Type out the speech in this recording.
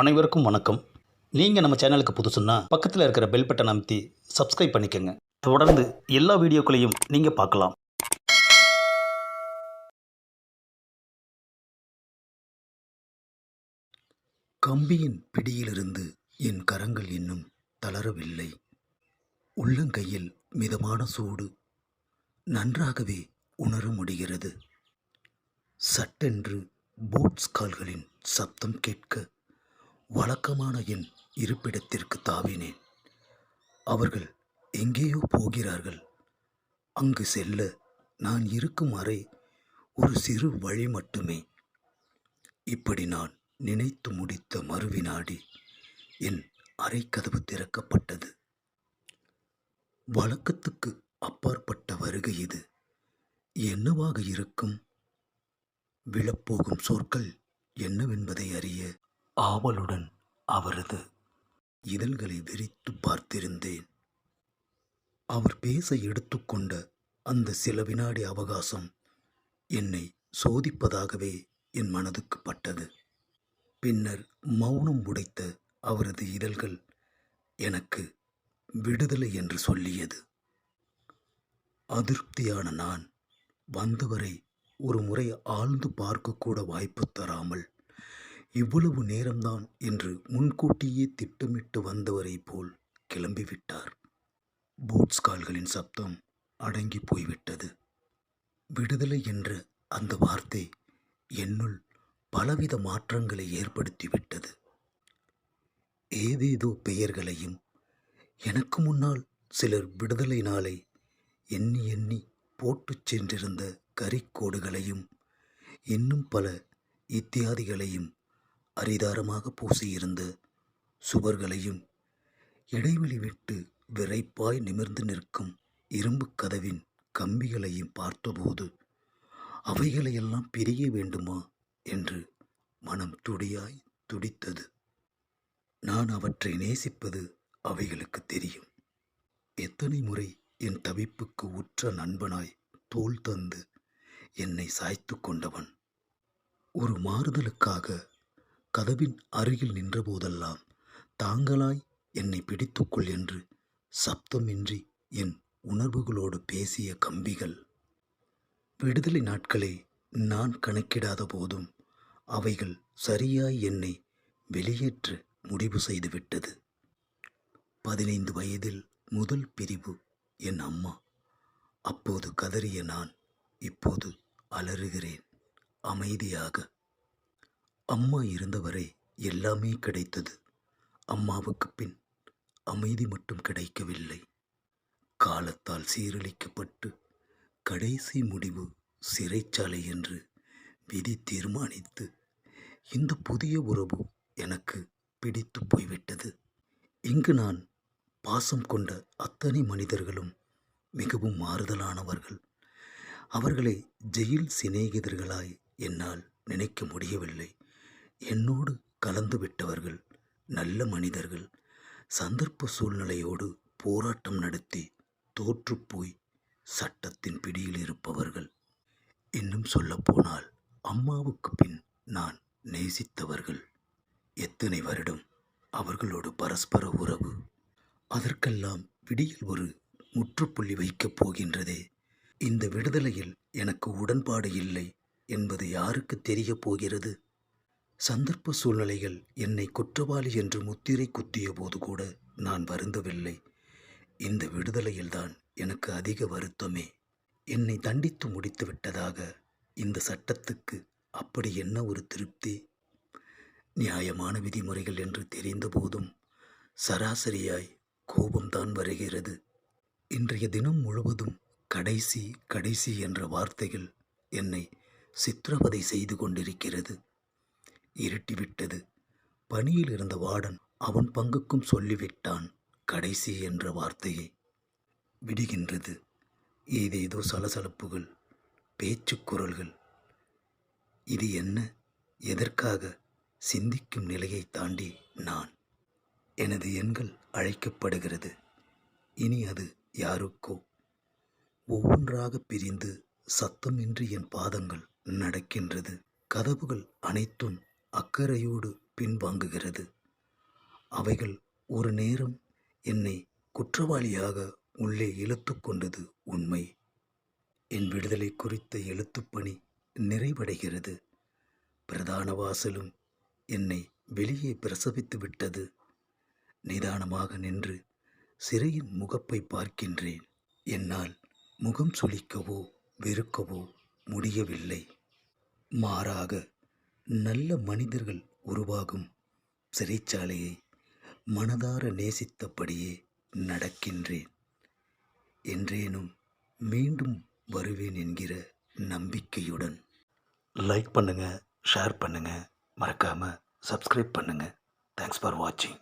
அனைவருக்கும் வணக்கம். நீங்கள் நம்ம சேனலுக்கு புதுசுன்னா பக்கத்தில் இருக்கிற பெல் பட்டன் அமைத்தி சப்ஸ்கிரைப் பண்ணிக்கோங்க. தொடர்ந்து எல்லா வீடியோக்களையும் நீங்கள் பார்க்கலாம். கம்பியின் பிடியிலிருந்து என் கரங்கள் இன்னும் தளரவில்லை. உள்ளங்கையில் மிதமான சூடு நன்றாகவே உணர முடிகிறது. சட்டென்று பூட்ஸ் கால்களின் சப்தம் கேட்க வழக்கமான என் இருப்பிடத்திற்கு தாவினேன். அவர்கள் எங்கேயோ போகிறார்கள். அங்கு செல்ல நான் இருக்கும் அறை ஒரு சிறு வழி மட்டுமே. இப்படி நான் நினைத்து முடித்த மறுவினாடி என் அறைக்கதவு திறக்கப்பட்டது. வழக்கத்துக்கு அப்பாற்பட்ட வருகை இது. என்னவாக இருக்கும்? விழப்போகும் சொற்கள் என்னவென்பதை அறிய ஆவலுடன் அவரது இதழ்களை விரித்து பார்த்திருந்தேன். அவர் பேச எடுத்துக்கொண்ட அந்த சில வினாடி அவகாசம் என்னை சோதிப்பதாகவே என் மனதுக்கு பட்டது. பின்னர் மௌனம் உடைத்த அவரது இதழ்கள் எனக்கு விடுதலை என்று சொல்லியது. அதிருப்தியான நான் வந்தவரை ஒரு முறை ஆழ்ந்து பார்க்கக்கூட வாய்ப்பு தராமல் இவ்வளவு நேரம்தான் என்று முன்கூட்டியே திட்டமிட்டு வந்தவரை போல் கிளம்பிவிட்டார். போட்ஸ் கால்களின் சப்தம் அடங்கி போய்விட்டது. விடுதலை என்ற அந்த வார்த்தை என்னுள் பலவித மாற்றங்களை ஏற்படுத்திவிட்டது. ஏதேதோ பெயர்களையும் எனக்கு முன்னால் சிலர் விடுதலை நாளை எண்ணி எண்ணி போட்டுச் சென்றிருந்த கரிக்கோடுகளையும் இன்னும் பல இத்தியாதிகளையும் அரிதாரமாக பூசியிருந்த சுவர்களையும் இடைவெளி விட்டு விரைப்பாய் நிமிர்ந்து நிற்கும் இரும்பு கதவின் கம்பிகளையும் பார்த்தபோது அவைகளையெல்லாம் பிரிய வேண்டுமா? என்று மனம் துடியாய் துடித்தது. நான் அவற்றை நேசிப்பது அவைகளுக்கு தெரியும். எத்தனை முறை என் தவிப்புக்கு உற்ற நண்பனாய் தோள் தந்து என்னை சாய்த்து கொண்டவன். ஒரு மாறுதலுக்காக கதவின் அருகில் நின்றபோதெல்லாம் தாங்களாய் என்னை பிடித்துக்கொள் என்று சப்தமின்றி என் உணர்வுகளோடு பேசிய கம்பிகள். விடுதலை நாட்களை நான் கணக்கிடாத போதும் அவைகள் சரியாய் என்னை வெளியேற்ற முடிவு செய்துவிட்டது. பதினைந்து வயதில் முதல் பிரிவு என் அம்மா. அப்போது கதறிய நான் இப்போது அலறுகிறேன். அமைதியாக அம்மா இருந்தவரை எல்லாமே கிடைத்தது. அம்மாவுக்கு பின் அமைதி மட்டும் கிடைக்கவில்லை. காலத்தால் சீரழிக்கப்பட்டு கடைசி முடிவு சிறைச்சாலை என்று விதி தீர்மானித்து இந்த புதிய உறவு எனக்கு பிடித்து போய்விட்டது. இங்கு நான் பாசம் கொண்ட அத்தனை மனிதர்களும் மிகவும் மாறுதலானவர்கள். அவர்களை ஜெயில் சிநேகிதர்களாய் என்னால் நினைக்க முடியவில்லை. என்னோடு கலந்து விட்டவர்கள் நல்ல மனிதர்கள். சந்தர்ப்ப சூழ்நிலையோடு போராட்டம் நடத்தி தோற்றுப்போய் சட்டத்தின் பிடியில் இருப்பவர்கள். இன்னும் சொல்லப்போனால் அம்மாவுக்கு பின் நான் நேசித்தவர்கள். எத்தனை வருடம் அவர்களோடு பரஸ்பர உறவு. அதற்கெல்லாம் விடியில் ஒரு முற்றுப்புள்ளி வைக்கப் போகின்றதே. இந்த விடுதலையில் எனக்கு உடன்பாடு இல்லை என்பது யாருக்கு தெரியப் போகிறது? சந்தர்ப்ப சூழ்நிலைகள் என்னை குற்றவாளி என்று முத்திரை குத்திய போது கூட நான் வருந்தவில்லை. இந்த விடுதலையில்தான் எனக்கு அதிக வருத்தமே. என்னை தண்டித்து முடித்து விட்டதாக இந்த சட்டத்துக்கு அப்படி என்ன ஒரு திருப்தி? நியாயமான விதிமுறைகள் என்று தெரிந்தபோதும் சராசரியாய் கோபம்தான் வருகிறது. இன்றைய தினம் முழுவதும் கடைசி கடைசி என்ற வார்த்தைகள் என்னை சித்திரவதை செய்து கொண்டிருக்கிறது. இருட்டிவிட்டது. பணியில் இருந்த வார்டன் அவன் பங்குக்கும் சொல்லிவிட்டான் கடைசி என்ற வார்த்தையை. விடுகின்றது. ஏதேதோ சலசலப்புகள் பேச்சு குரல்கள் இது என்ன? எதற்காக? சிந்திக்கும் நிலையை தாண்டி நான். எனது எண்கள் அழைக்கப்படுகிறது. இனி அது யாருக்கோ? ஒவ்வொன்றாக பிரிந்து சத்தமின்றி என் பாதங்கள் நடக்கின்றது. கதவுகள் அனைத்தும் அக்கறையோடு பின்வாங்குகிறது. அவைகள் ஒரு நேரம் என்னை குற்றவாளியாக உள்ளே இழுத்து கொண்டது உண்மை. என் விடுதலை குறித்த எழுத்துப்பணி நிறைவடைகிறது. பிரதான வாசலும் என்னை வெளியே பிரசவித்து விட்டது. நிதானமாக நின்று சிறையின் முகப்பை பார்க்கின்றேன். என்னால் முகம் சுளிக்கவோ வெறுக்கவோ முடியவில்லை. மாறாக நல்ல மனிதர்கள் உருவாகும் சிறைச்சாலையை மனதார நேசித்தபடியே நடக்கின்றேன். என்றேனும் மீண்டும் வருவேன் என்கிற நம்பிக்கையுடன். லைக் பண்ணுங்கள் ஷேர் பண்ணுங்கள் மறக்காமல் சப்ஸ்கிரைப் பண்ணுங்கள் தேங்க்ஸ் ஃபார் வாட்சிங்